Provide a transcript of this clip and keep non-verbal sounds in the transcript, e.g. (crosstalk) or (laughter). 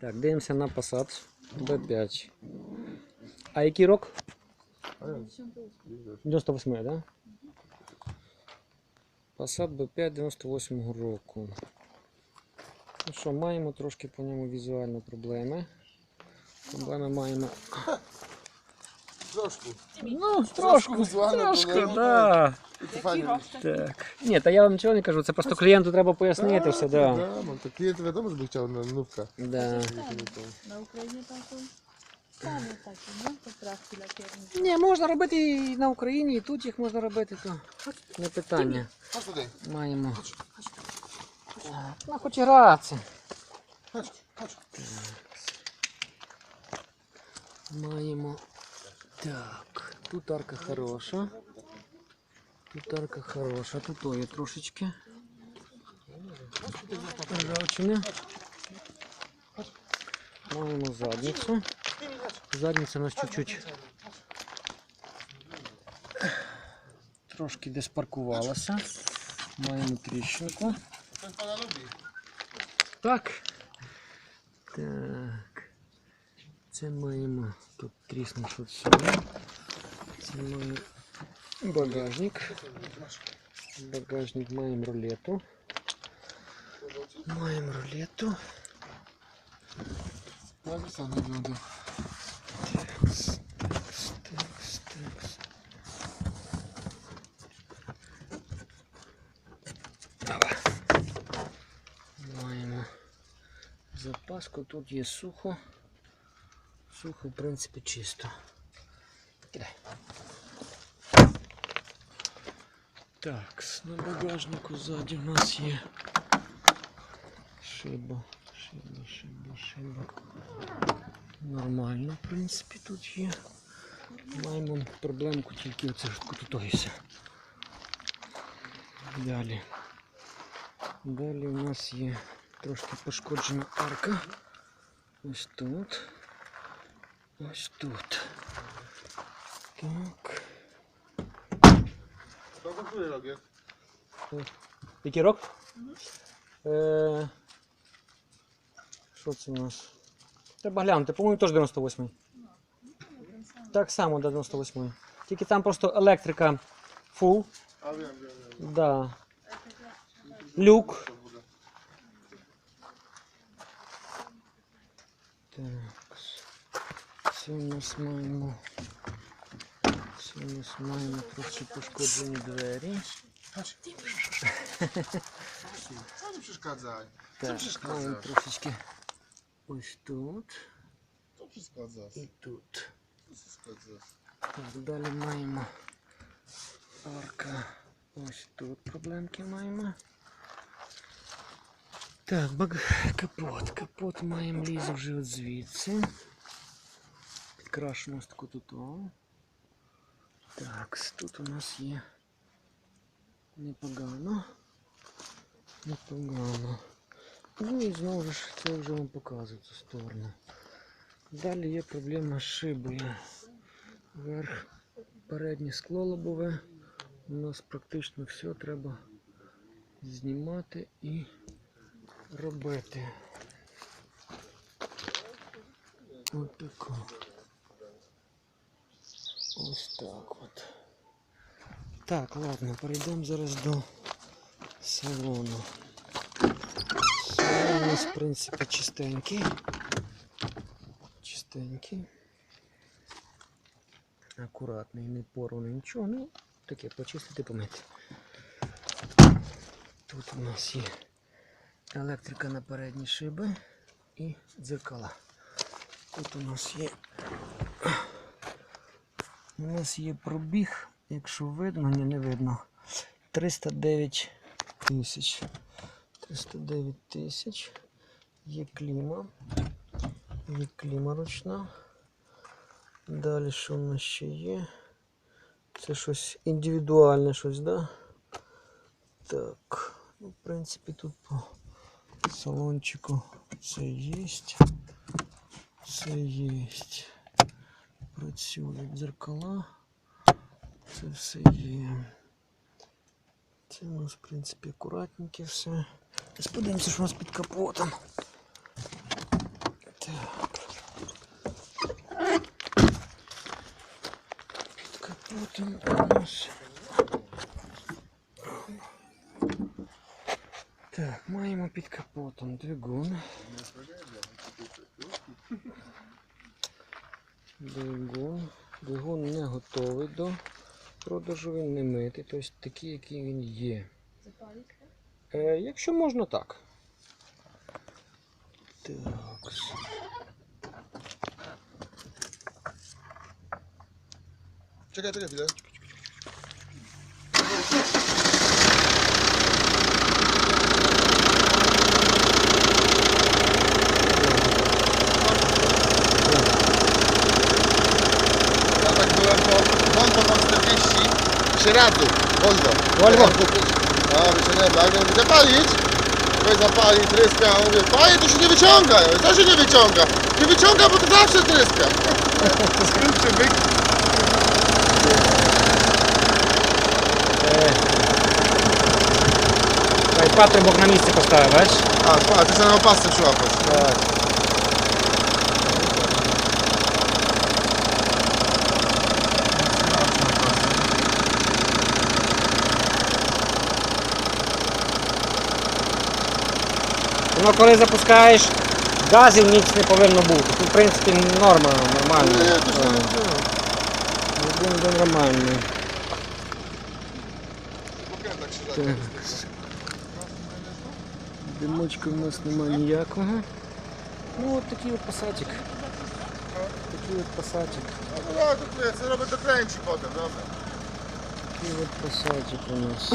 Так, дивимося на Passat B5. А який рок? 98, так? Да? Passat B5 98 року. Ну що, маємо трошки по ньому візуально проблеми. Проблеми маємо. Трошку. Ну, Трошку трошки, проблеми, да. Так. Ні, та я вам нічого не кажу, це просто клієнту треба пояснити все, да. Да, ну, так клієнт відомо, хотів на нувка. Да. На Україні такий. Та не ну, поправки. Ні, можна робити і на Україні, і тут їх можна робити, то не питання. Туди. Маємо. Ну, хоч і гратися. Ходь. Маємо. Так, тут арка хороша. Тут арка хороша, тут ої трошечки. Ржавчини. Маємо задницю. Задниця у нас чуть-чуть трошки десь паркувалася. Маємо тріщинку. Хтось пана любить. Так. Так. Це маємо тут тріснувши сюди. Це маємо багажник. Багажник маємо рулету. Маємо рулету. Я сам не буду. Такс, такс, такс, такс. Опа. Маємо запаску. Тут є сухо. Сухо, в принципі, чисто. Кидай. Так, на багажнику ззаді в нас є шиба, шиба, шиба, шиба. Нормально, в принципі, тут є. Маємо проблемку тільки оце ж тут. Далі. Далі у нас є трошки пошкоджена арка. Ось тут. Ось тут. Так. Роги? Який рок? Е, Що це у нас? Треба глянути, по-моєму, теж 98-й. Так само до 98-й. Тільки там просто електрика wiem. Да. Люк. Так. Це у нас маємо. Це у нас маємо трошки пошкоджені двері. Nie przeszkadzaj? Co Так, маємо трошечки ось тут і тут. Так, далі маємо арка. Ось тут проблемки маємо. Так, баг... капот. Капот маємо лізе вже от звідси. Підкрашено ось таку тут. о. Так, тут у нас є непогано. Непогано. Ну і знову ж це вже вам показую цю сторону. Далі є проблема з шибою. Верх переднє скло лобове. У нас практично все треба знімати і робити. От тако. Ось так от. Так, ладно, перейдемо зараз до салону. Салон у нас, в принципі, чистенький. Чистенький акуратний, не порваний, нічого, ну таке почистити, помити. Тут у нас є електрика на передні шиби і дзеркала. Тут у нас є у нас є пробіг, якщо видно, ні, не видно. 309 тисяч. 309 тисяч. Є кліма. Є кліма ручна. Далі що в нас ще є? Це щось індивідуальне щось, да? Так. Ну, в принципі, тут по салончику це є. Це є. працюють зеркала, все є. Це у нас, в принципе, акуратненьке все. Ось подивимося, у нас под капотом. Так. Під капотом у нас. Так, маємо під капотом двигун. Двигун. Двигун не готовий до продажу, він не митий, тобто такий, який він є. Е, якщо можна так. Так. Czekaj, czekaj chwilę. Trzy razy. Chciałem kupić. A wyciągnąłem tak, mówię, zapalić? Weź zapali, tryska. Mówię, panie, to się nie wyciąga. Ja mówię, co się nie wyciąga? Nie wyciąga, bo to zawsze tryska. (laughs) Skrótszy byk. Ej, patrol bok na miejsce postawiać. A, a ty sobie na opasce przyłapać. Tak. Ну, коли запускаєш, газів ніч не повинно бути. Тут, в принципі, норма, się nie dzieje. Нормальний. Димочка в нас немає ніякого. Ну от такий от пасатик. Такий от пасатик. Tak, to ja sobie robię dokręci potem, dobra. Такий от пасатик у нас.